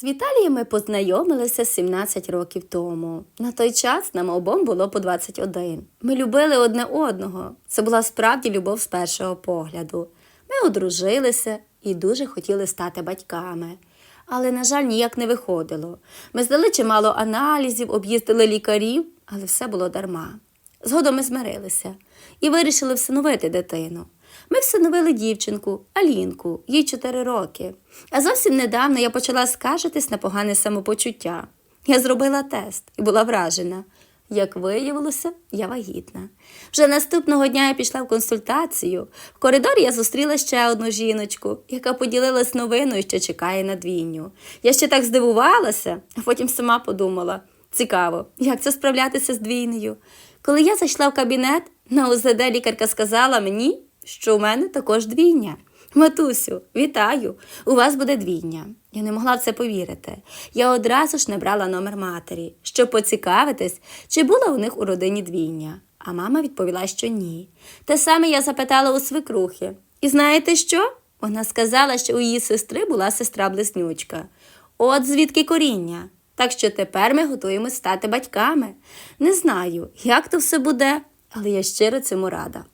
З Віталієм ми познайомилися 17 років тому. На той час нам обом було по 21. Ми любили одне одного. Це була справді любов з першого погляду. Ми одружилися і дуже хотіли стати батьками. Але, на жаль, ніяк не виходило. Ми здали чимало аналізів, об'їздили лікарів, але все було дарма. Згодом ми змирилися і вирішили всиновити дитину. Ми всиновили дівчинку, Алінку, їй 4 роки. А зовсім недавно я почала скаржитись на погане самопочуття. Я зробила тест і була вражена. Як виявилося, я вагітна. Вже наступного дня я пішла в консультацію. В коридорі я зустріла ще одну жіночку, яка поділилась новиною, що чекає на двійню. Я ще так здивувалася, а потім сама подумала: цікаво, як це справлятися з двійнею. Коли я зайшла в кабінет, на УЗД лікарка сказала мені, що у мене також двійня. Матусю, вітаю! У вас буде двійня. Я не могла в це повірити. Я одразу ж набрала номер матері, щоб поцікавитись, чи була у них у родині двійня. А мама відповіла, що ні. Те саме я запитала у свекрухи. І знаєте що? Вона сказала, що у її сестри була сестра-близнючка. От звідки коріння. Так що тепер ми готуємось стати батьками. Не знаю, як то все буде, але я щиро цьому рада.